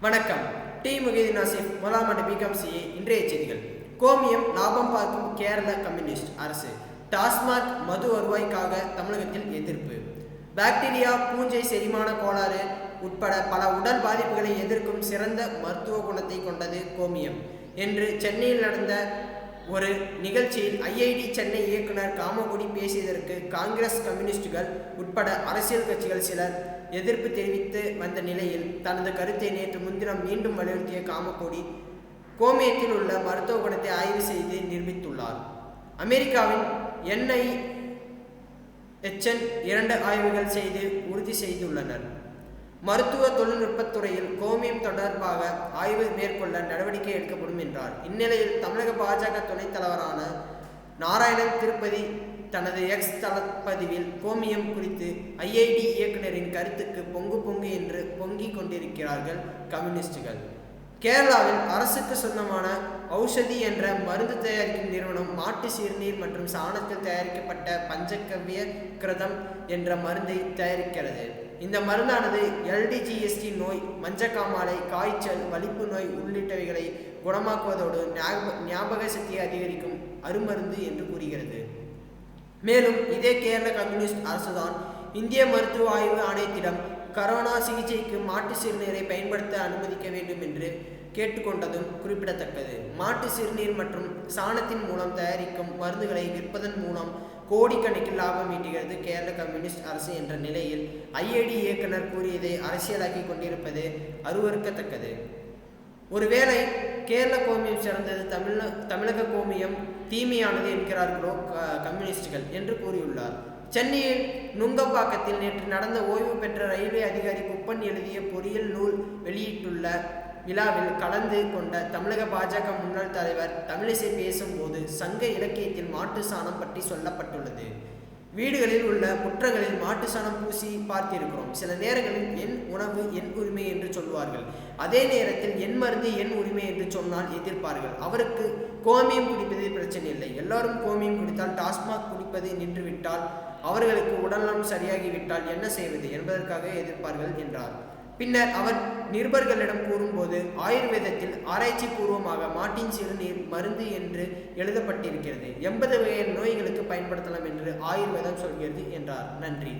வணக்கம். டி. முகீதின் ஆசிப் முதலாம் ஆண்டு பிகாம் சிஏ இன்றைய செய்திகள். கோமியம் லாபம் பார்க்கும் கேரள கம்யூனிஸ்ட் அரசு. டாஸ்மாக் மது வருவாய்க்காக தமிழகத்தில் எதிர்ப்பு. பாக்டீரியா பூஞ்சை செரிமான கோளாறு உட்பட பல உடல் பாதிப்புகளை எதிர்க்கும் சிறந்த மருத்துவ குணத்தை கொண்டது கோமியம். என்று சென்னையில் நடந்த ஒரு நிகழ்ச்சியில் ஐஐடி சென்னை இயக்குனர் காமகுடி பேசியதற்கு காங்கிரஸ் கம்யூனிஸ்டுகள் உட்பட அரசியல் கட்சிகள் சிலர் எதிர்ப்பு தெரிவித்து வந்த நிலையில் தனது கருத்தை நேற்று முன்தினம் மீண்டும் வலியுறுத்திய காமகோடி கோமியத்தில் உள்ள மருத்துவ குணத்தை ஆய்வு செய்து நிரூபித்துள்ளார். அமெரிக்காவின் என்ஐ எச்என் இரண்டு ஆய்வுகள் செய்து உறுதி செய்துள்ளனர். மருத்துவ தொழில்நுட்பத் துறையில் கோமியம் தொடர்பாக ஆய்வு மேற்கொள்ள நடவடிக்கை எடுக்கப்படும் என்றார். இந்நிலையில் தமிழக பாஜக துணைத் தலைவரான நாராயணன் திருப்பதி தனது எக்ஸ் தளப்பதிவில் கோமியம் குறித்து ஐஐடி இயக்குனரின் கருத்துக்கு பொங்கு பொங்கு என்று பொங்கிக் கொண்டிருக்கிறார்கள் கம்யூனிஸ்டுகள். கேரளாவில் அரசுக்கு சொந்தமான ஔஷதி என்ற மருந்து தயாரிக்கும் நிறுவனம் மாட்டு சிறுநீர் மற்றும் சாணத்தில் தயாரிக்கப்பட்ட பஞ்சகவ்ய கிரதம் என்ற மருந்தை தயாரிக்கிறது. இந்த மருந்தானது எல்டிஜிஎஸ்டி நோய் மஞ்சக்காமாலை காய்ச்சல் வலிப்பு நோய் உள்ளிட்டவைகளை குணமாக்குவதோடு ஞாபக சக்தியை அதிகரிக்கும் அருமருந்து என்று கூறுகிறது. மேலும் இதே கேரள கம்யூனிஸ்ட் அரசுதான் இந்திய மருத்துவ ஆய்வு ஆணையத்திடம் கரோனா சிகிச்சைக்கு மாட்டு சிறுநீரை பயன்படுத்த அனுமதிக்க வேண்டும் என்று கேட்டுக்கொண்டதும் குறிப்பிடத்தக்கது. மாட்டு சிறுநீர் மற்றும் சாணத்தின் மூலம் தயாரிக்கும் மருந்துகளை விற்பதன் மூலம் கோடிக்கணக்கில் லாபம் ஈட்டுகிறது கேரள கம்யூனிஸ்ட் அரசு என்ற நிலையில் ஐஏடி இயக்குனர் கூறியதை அரசியலாக்கி கொண்டிருப்பது அருவறுக்கத்தக்கது ஒருவேளை கேரள கோமியம் சிறந்தது தமிழ தமிழக கோமியம் தீமையானது என்கிறார்களோ கம்யூனிஸ்டுகள் என்று கூறியுள்ளார். சென்னையில் நுங்கம்பாக்கத்தில் நேற்று நடந்த ஓய்வு பெற்ற ரயில்வே அதிகாரி குப்பன் எழுதிய பொறியியல் நூல் வெளியிட்டுள்ள விழாவில் கலந்து கொண்ட தமிழக பாஜக முன்னாள் தலைவர் தமிழிசை பேசும்போது சங்க இலக்கியத்தில் மாட்டு சாணம் பற்றி சொல்லப்பட்டுள்ளது. வீடுகளில் உள்ள முற்றங்களில் மாட்டு சாணம் பூசி பார்த்திருக்கிறோம். சில நேரங்களில் என் உணவு என் உரிமை என்று சொல்வார்கள். அதே நேரத்தில் என் மருந்து என் உரிமை என்று சொன்னால் எதிர்ப்பார்கள். அவருக்கு கோமியம் குடிப்பது பிரச்சனை இல்லை. எல்லாரும் கோமியம் குடித்தால் டாஸ்மாக் குடிப்பது நின்றுவிட்டால் அவர்களுக்கு உடல்நலம் சரியாகிவிட்டால் என்ன செய்வது என்பதற்காக எதிர்ப்பார்கள் என்றார். பின்னர் அவர் நிருபர்களிடம் கூறும்போது ஆயுர்வேதத்தில் ஆராய்ச்சி பூர்வமாக மாட்டின் சிறுநீர் மருந்து என்று எழுதப்பட்டிருக்கிறது. எண்பது வகையான நோய்களுக்கு பயன்படுத்தலாம் என்று ஆயுர்வேதம் சொல்கிறது என்றார். நன்றி.